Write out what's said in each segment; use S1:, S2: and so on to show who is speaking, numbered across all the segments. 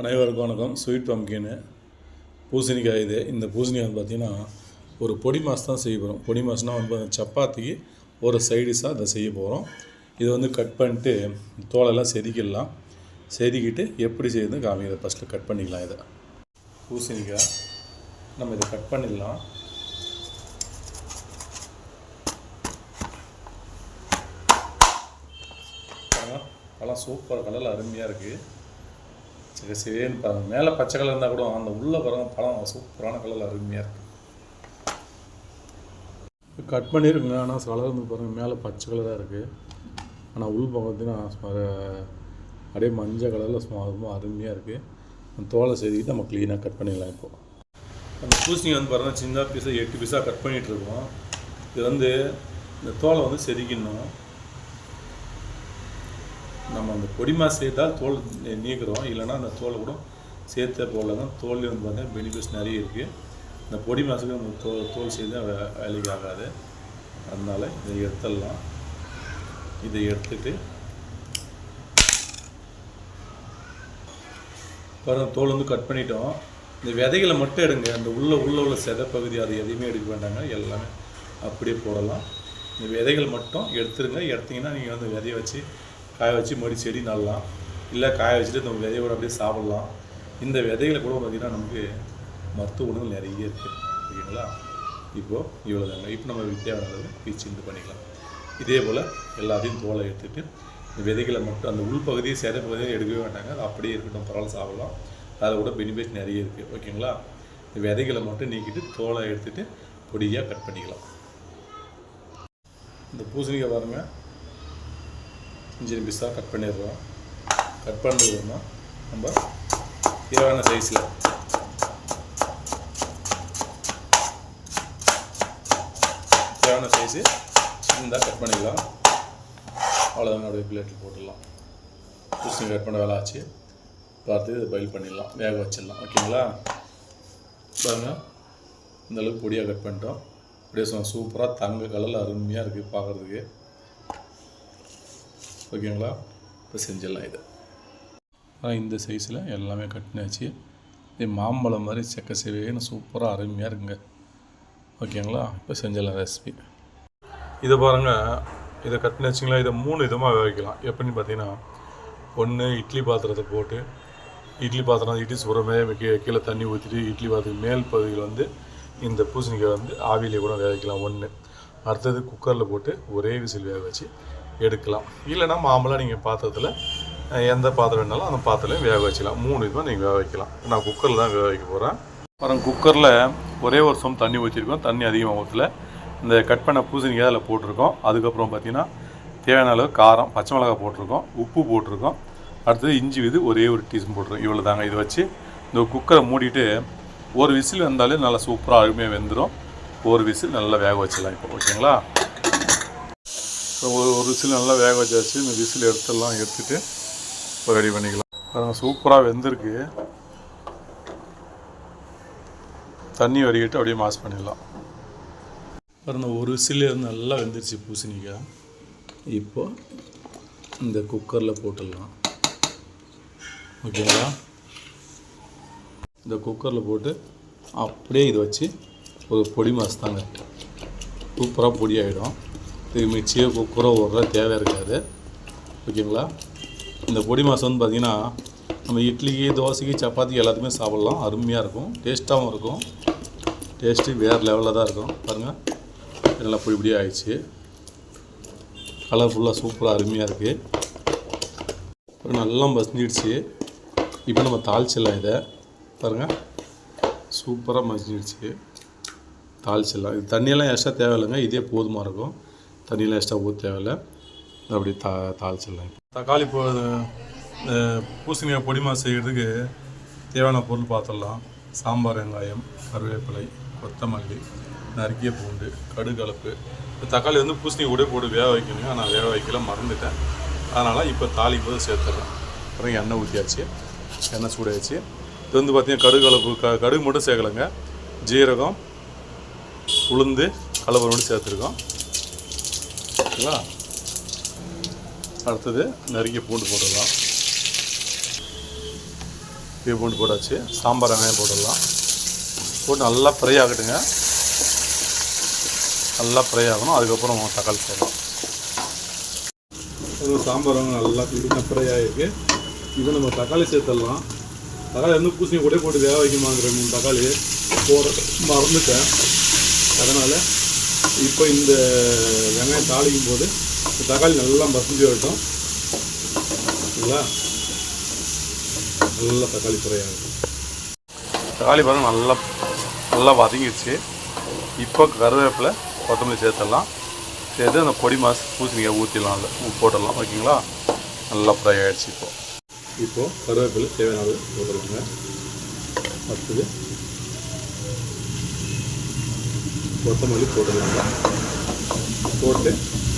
S1: அனைவருக்கும் வணக்கம். ஸ்வீட் பம்கின்னு பூசணிக்காய் இது. இந்த பூசணிக்காய் வந்து பார்த்திங்கன்னா ஒரு பொடி மாஸ் தான் செய்ய போகிறோம் பொடி மாஸ்னால் வந்து சப்பாத்திக்கு ஒரு சைடிஷாக அதை செய்ய போகிறோம் இதை வந்து கட் பண்ணிட்டு தோலெல்லாம் செதுக்கிடலாம். செதுக்கிட்டு எப்படி செய்யுதுன்னு காமிக்கிறத ஃபஸ்ட்டு கட் பண்ணிக்கலாம் இதை. பூசணிக்காய் நம்ம இதை கட் பண்ணிடலாம். பழம் சூப்பர் கலரில் அருமையாக இருக்குது சரி சரின்னு பாருங்க மேலே பச்சை கலர் இருந்தால் கூட அந்த உள்ள பாருங்க பழம் சூப்பரான கலரில் அருமையாக இருக்குது கட் பண்ணியிருக்குங்க ஆனால் கலர் வந்து பாருங்கள் மேலே பச்சை கலராக இருக்குது ஆனால் உள் பார்த்தீங்கன்னா அப்படியே மஞ்சள் கலரில் சுமார் ரொம்ப அருமையாக இருக்குது அந்த தோலை செதுக்கிட்டு நம்ம க்ளீனாக கட் பண்ணிடலாம் இப்போ. அந்த பூசணி வந்து பாருங்கள் சின்ன பீஸாக எட்டு பீஸாக கட் பண்ணிகிட்டு இருக்கோம். இது வந்து இந்த தோலை வந்து செதுக்கிடணும். நம்ம அந்த பொடி மாஸ் சேர்த்தால் தோல் நீக்கிறோம் இல்லைன்னா அந்த தோலை கூட சேர்த்த போல தான் தோல் வந்து பார்த்தீங்கன்னா பெனிஃபிட்ஸ் நிறைய இருக்குது இந்த பொடி மாசுக்கு நம்ம தோல் தோல் சேர்த்து வே- வேலைக்கு ஆகாது. அதனால இதை எடுத்துடலாம். இதை எடுத்துட்டு பாருங்க தோல் வந்து கட் பண்ணிட்டோம். இந்த விதைகளை மட்டும் எடுங்க. அந்த உள்ள உள்ள உள்ள செதை பகுதி அது எதையுமே எடுக்க வேண்டாங்க. எல்லாமே அப்படியே போடலாம். இந்த விதைகள் மட்டும் எடுத்துருங்க. எடுத்தீங்கன்னா நீங்கள் வந்து விதைய வச்சு காய வச்சு மறுபடி செடி நடலாம். இல்லை காய வச்சுட்டு நம்ம விதையோட அப்படியே சாப்பிடலாம். இந்த விதைகளை கூட பார்த்திங்கன்னா நமக்கு மருத்துவ குணங்கள் நிறைய இருக்குது ஓகேங்களா? இப்போது இவ்வளோ தாங்க இப்போ நம்ம வித்தியாவது பீச்சு இது பண்ணிக்கலாம். இதே போல் எல்லாத்தையும் தோலை எடுத்துகிட்டு இந்த விதைகளை மட்டும் அந்த உள்பகுதியை சேத பகுதியை எடுக்கவே வேண்டாங்க அது அப்படியே இருக்கட்டும் பரவாயில்ல சாப்பிடலாம். அதில் கூட பெனிஃபிட் நிறைய இருக்குது ஓகேங்களா? இந்த விதைகளை மட்டும் நீக்கிட்டு தோலை எடுத்துகிட்டு பொடியாக கட் பண்ணிக்கலாம். இந்த பூசணிக்காய் பாருங்கள் இன்ஜின் பீஸாக கட் பண்ணிடுறோம். கட் பண்ணுறதுன்னா நம்ம தேவையான சைஸில் தேவையான சைஸு சின்னதாக கட் பண்ணிக்கலாம். அவ்வளோதாங்க அப்படியே பிளேட்டில் போட்டுடலாம். பூசணி கட் பண்ண வேலை ஆச்சு. பார்த்து இதை பயில் பண்ணிடலாம். வேக வச்சிடலாம். ஓகேங்களா? பாருங்கள் இந்த அளவுக்கு பொடியாக கட் பண்ணிட்டோம். அப்படியே சும்மா சூப்பராக தங்க கலரில் அருமையாக இருக்குது பார்க்குறதுக்கு ஓகேங்களா? இப்போ செஞ்சிடலாம் இதை. ஆனால் இந்த சைஸில் எல்லாமே கட்டினாச்சு. இது மாம்பழம் மாதிரி செக்க சேவைன்னு சூப்பராக அருமையாக இருக்குங்க. ஓகேங்களா? இப்போ செஞ்சிடலாம் ரெசிபி இதை பாருங்கள் இதை கட்டினாச்சிங்களா? இதை மூணு விதமாக வேவிக்கலாம் எப்படின்னு பார்த்தீங்கன்னா ஒன்று இட்லி பாத்திரத்தை போட்டு இட்லி பாத்திரம் இட்லி சுரமே கீழே கீழே தண்ணி ஊற்றிட்டு இட்லி பாத்திரம் மேல் பகுதியில் வந்து இந்த பூசணிக்காய் வந்து ஆவியிலே கூட வேக வைக்கலாம் ஒன்று அடுத்தது குக்கரில் போட்டு ஒரே விசில் வேக வச்சு எடுக்கலாம். இல்லைன்னா மாம்பழம் நீங்கள் பாத்திரத்தில் எந்த பாத்திரம் வேணாலும் அந்த பாத்திரம் வேக வச்சுக்கலாம். மூணு விதமாக நீங்கள் வேக வைக்கலாம். நான் குக்கரில் தான் வேக வைக்க போகிறேன் அப்புறம் குக்கரில் ஒரே ஒரு சம் தண்ணி ஊற்றிருக்கோம் தண்ணி அதிகமாக ஊற்றல இந்த கட் பண்ண பூசணிக்காய் அதில் போட்டிருக்கோம். அதுக்கப்புறம் பார்த்தீங்கன்னா தேவையான அளவு காரம் பச்சை மிளகா போட்டிருக்கோம். உப்பு போட்டிருக்கோம். அடுத்தது இஞ்சி விது ஒரே ஒரு டீஸ்பூன் போட்டிருக்கோம். இவ்வளோ தாங்க. இதை வச்சு இந்த குக்கரை மூடிட்டு ஒரு விசில் வந்தாலே நல்லா சூப்பராக அருமையாக வெந்துடும் ஒரு விசில் நல்லா வேக வச்சிடலாம் இப்போ. ஓகேங்களா? ஒரு ஒரு விசில் நல்லா வேக வச்சாச்சு. இந்த விசில் எடுத்துடலாம் எடுத்துட்டு இப்போ ரெடி பண்ணிக்கலாம். பாருங்கள் சூப்பராக வெந்திருக்கு. தண்ணி வடிகட்டு அப்படியே மாஸ் பண்ணிடலாம். பாருங்கள் ஒரு விசில் நல்லா வெந்துருச்சு பூசணிக்காய். இப்போ இந்த குக்கரில் போட்டுடலாம். ஓகேங்களா? இந்த குக்கரில் போட்டு அப்படியே இதை வச்சு ஒரு பொடி மாஸ் தாங்க. சூப்பராக பொடி ஆகிடும் இது மிக்சியோ குக்கரோ ஓடுற தேவை இருக்காது. ஓகேங்களா? இந்த பொடி மாசம் வந்து பார்த்திங்கன்னா நம்ம இட்லிக்கு தோசைக்கு சப்பாத்தி எல்லாத்துக்குமே சாப்பிட்லாம். அருமையாக இருக்கும். டேஸ்ட்டாகவும் இருக்கும். டேஸ்ட்டு வேறு லெவலில் தான் இருக்கும். பாருங்கள் நல்லா பொடி பொடி ஆயிடுச்சு. கலர்ஃபுல்லாக சூப்பராக அருமையாக இருக்குது நல்லா மசிஞ்சிடுச்சு. இப்போ நம்ம தாளிச்சிடலாம் இதை. பாருங்கள் சூப்பராக மசிஞ்சிடுச்சு. தாளிச்சிடலாம். இது தண்ணியெல்லாம் எக்ஸ்ட்ரா தேவையில்லைங்க. இதே போதுமாக இருக்கும். தண்ணியில் எக்ஸ்ட்ரா ஊற்ற தேவையில்லை. அப்படி தா தாளிச்சிடலாம் தக்காளி போ பூசணியை பூசணிக்காய் செய்கிறதுக்கு தேவையான பொருள் பார்த்துடலாம். சாம்பார் வெங்காயம் கருவேப்பிலை கொத்தமல்லி நறுக்கிய பூண்டு கடுகலப்பு இப்போ தக்காளி வந்து பூசணி கூட போட்டு வேக வைக்கணுங்க நான் வேக வைக்கல மறந்துட்டேன். அதனால் இப்போ தாளிப்போது சேர்த்துறேன் அப்புறம் எண்ணெய் ஊற்றியாச்சு எண்ணெய் சூடாச்சு இது வந்து பார்த்தீங்கன்னா கடுகலப்பு க கடுகு மட்டும் சேர்க்கலைங்க. ஜீரகம் உளுந்து கலப்பை மட்டும் சேர்த்துருக்கோம். ஓகேங்களா அடுத்தது நறுக்கிய பூண்டு போட்டுடலாம். இது பூண்டு போட்டாச்சு. சாம்பார் வெங்காயம் போட்டுடலாம். போட்டு நல்லா ஃப்ரை ஆகட்டுங்க. நல்லா ஃப்ரை ஆகணும். அதுக்கப்புறம் தக்காளி போடலாம். ஒரு சாம்பார் வெங்காயம் நல்லா க்ளீனாக ஃப்ரை ஆகிருக்கு இப்போ நம்ம தக்காளி சேர்த்துடலாம். தக்காளி வந்து பூசணி கூட போட்டு வேக வைக்குமாங்கிற மூணு தக்காளி போட மறந்துட்டேன். அதனால் இப்போ இந்த வெங்காயம் தாளிக்கும் போது தக்காளி நல்லா மசிஞ்சு வரட்டும். சரிங்களா நல்லா தக்காளி ஃப்ரை ஆகும் தக்காளி பாருங்க நல்லா நல்லா வதங்கிடுச்சு இப்போ கருவேப்பிலை கொத்தமல்லி சேர்த்துடலாம். சேர்த்து அந்த பொடி மாசு பூசணிக்காய் ஊற்றிடலாம் அதில் உப்பு போட்டுடலாம் ஓகேங்களா? நல்லா ஃப்ரை ஆகிடுச்சு இப்போ. இப்போது கருவேப்பிலை தேவையான போட்டுருங்க அடுத்தது கொத்தமல்லி போட்டுக்கோங்க போட்டு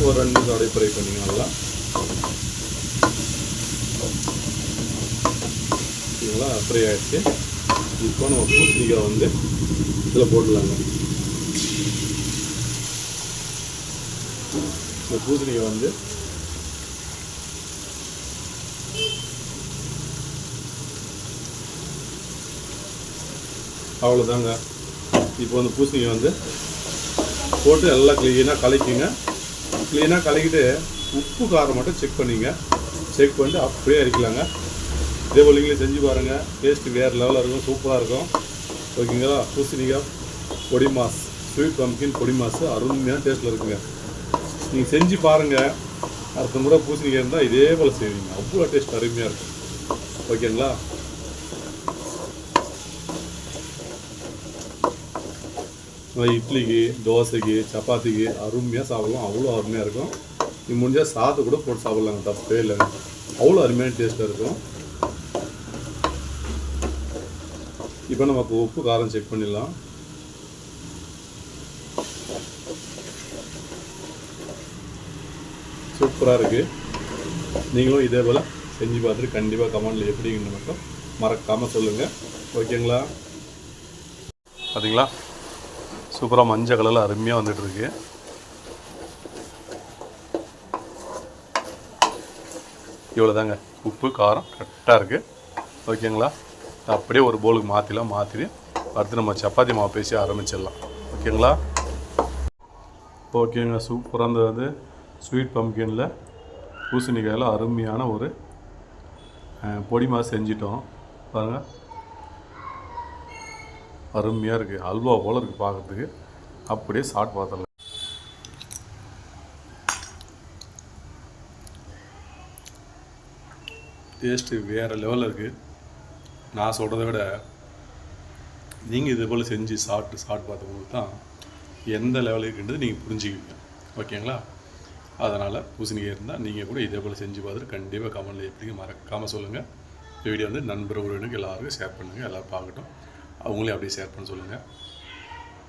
S1: ஒரு ரெண்டு நிமிஷம் அப்படியே ஃப்ரை பண்ணிங்க நல்லா. ஓகேங்களா ஃப்ரை ஆகிடுச்சு இப்போ நம்ம பூசணிக்காய் வந்து இதில் போட்டுடலாங்க. இந்த பூசணிக்காய் வந்து அவ்வளோதாங்க இப்போ வந்து பூசணிக்காய் வந்து போட்டு நல்லா க்ளீனாக கலக்கிங்க. க்ளீனாக கலக்கிட்டு உப்பு காரம் மட்டும் செக் பண்ணிங்க. செக் பண்ணிட்டு அப்படியே அரிக்கலாங்க. இதே போல் நீங்களே செஞ்சு பாருங்கள் டேஸ்ட்டு வேறு லெவலில் இருக்கும் சூப்பராக இருக்கும். ஓகேங்களா பூசணிக்காய் பொடி மாஸ் ஸ்வீட் பம்கின் பொடி மாஸ் அருமையான டேஸ்ட்டில் இருக்குங்க. நீங்கள் செஞ்சு பாருங்கள் அடுத்த முறை பூசணிக்காய் இருந்தால் இதே போல் செய்வீங்க. அவ்வளோ டேஸ்ட் அருமையாக இருக்கும். ஓகேங்களா இட்லிக்கு தோசைக்கு சப்பாத்திக்கு அருமையாக சாப்பிடலாம். அவ்வளோ அருமையாக இருக்கும். நீ முடிஞ்சால் சாத்து கூட போட்டு சாப்பிட்லாங்க. தப்பே இல்லைங்க. அவ்வளோ அருமையான டேஸ்ட்டாக இருக்கும். இப்போ நமக்கு உப்பு காரம் செக் பண்ணிடலாம். சூப்பராக இருக்குது நீங்களும் இதே போல் செஞ்சு பார்த்துட்டு கண்டிப்பாக கமெண்டில் எப்படிங்கன்னு மட்டும் மறக்காமல் சொல்லுங்கள் ஓகேங்களா? பார்த்தீங்களா சூப்பராக மஞ்சள் கலரில் அருமையாக வந்துட்டுருக்கு. இவ்வளோதாங்க உப்பு காரம் கரெக்டாக இருக்குது ஓகேங்களா? அப்படியே ஒரு போலுக்கு மாற்றிலாம் மாற்றிட்டு அடுத்து நம்ம சப்பாத்தி மாவு பேசி ஆரம்பிச்சிடலாம். ஓகேங்களா? ஓகேங்க சூப்பராக இருந்தது வந்து ஸ்வீட் பம்கினில் பூசணிக்காயில் அருமையான ஒரு பொடி மாவு செஞ்சிட்டோம். பாருங்கள் அருமையாக இருக்குது அல்வா போல் இருக்குது பார்க்குறதுக்கு அப்படியே சாட் பார்த்துடலாம். டேஸ்ட்டு வேறு லெவலில் இருக்குது நான் சொல்கிறத விட நீங்கள் இதே போல் செஞ்சு சாப்பிட்டு சாப்பிட்டு பார்த்தபோது தான் எந்த லெவலில் இருக்குன்றது நீங்கள் புரிஞ்சுக்குவீங்க. ஓகேங்களா அதனால் பூசணிக்காய் இருந்தால் நீங்கள் கூட இதே போல் செஞ்சு பார்த்துட்டு கண்டிப்பாக கமெண்டில் எப்படிங்க மறக்காமல் சொல்லுங்கள் இந்த வீடியோ வந்து நண்பர் உறவினருக்கு எல்லாருக்கும் ஷேர் பண்ணுங்கள் எல்லோரும் பார்க்கட்டும். அவங்களையும் அப்படியே ஷேர் பண்ண சொல்லுங்கள்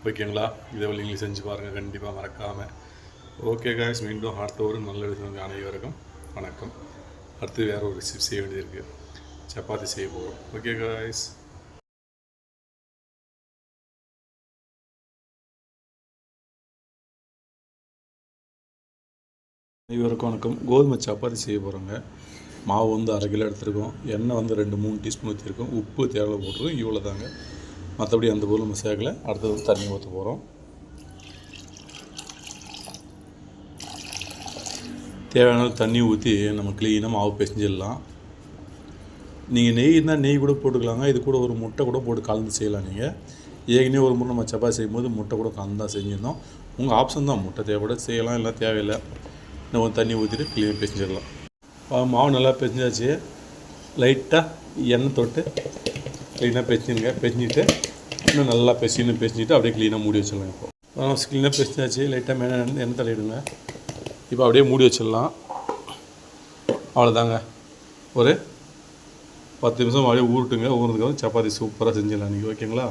S1: ஓகேங்களா இதே நீங்களும் செஞ்சு பாருங்கள் கண்டிப்பாக மறக்காமல் ஓகே காய்ஸ் மீண்டும் அடுத்த ஒரு நல்ல விஷயம் அனைவருக்கும் வணக்கம். அடுத்து வேறு ஒரு ரெசிபி செய்ய வேண்டியது இருக்குது சப்பாத்தி செய்ய போகிறோம் ஓகே காய்ஸ் அனைவருக்கும் வணக்கம். கோதுமை சப்பாத்தி செய்ய போகிறோங்க மாவு வந்து அரை கிலோ எடுத்துருக்கோம். எண்ணெய் வந்து ரெண்டு மூணு டீஸ்பூன் ஊற்றிருக்கோம் உப்பு தேவை போட்டிருக்கோம். இவ்வளோ தாங்க மற்றபடி அந்த பொருள் நம்ம சேர்க்கல. அடுத்தது வந்து தண்ணி ஊற்ற போகிறோம் தேவையான தண்ணி ஊற்றி நம்ம க்ளீனாக மாவு பிசைஞ்சிடலாம். நீங்கள் நெய் இருந்தால் நெய் கூட போட்டுக்கலாங்க. இது கூட ஒரு முட்டை கூட போட்டு கலந்து செய்யலாம் நீங்கள் ஏற்கனவே ஒரு முறை நம்ம சப்பாத்தி செய்யும்போது முட்டை கூட கலந்து தான் செஞ்சுருந்தோம். உங்கள் ஆப்ஷன் தான். முட்டை தேவைப்பட செய்யலாம் இல்லை தேவையில்லை. நம்ம தண்ணி ஊற்றிட்டு க்ளீனாக பிசைஞ்சிடலாம். மாவு நல்லா பிசைஞ்சாச்சு. லைட்டாக எண்ணெய் தொட்டு க்ளீனாக பிசைஞ்சுங்க பிசைஞ்சிட்டு இன்னும் நல்லா பெசின்னு பெசிஞ்சிட்டு அப்படியே க்ளீனாக மூடி வச்சிடலாம் இப்போ. க்ளீனாக பிசைஞ்சாச்சு லைட்டாக மேலே எண்ணெய் தலையிடுங்க இப்போ அப்படியே மூடி வச்சிடலாம். அவ்வளோதாங்க ஒரு பத்து நிமிஷம் அப்படியே ஊருட்டுங்க ஊறுனதுக்கப்புறம் சப்பாத்தி சூப்பராக செஞ்சிடலாம். நீங்கள் ஓகேங்களா?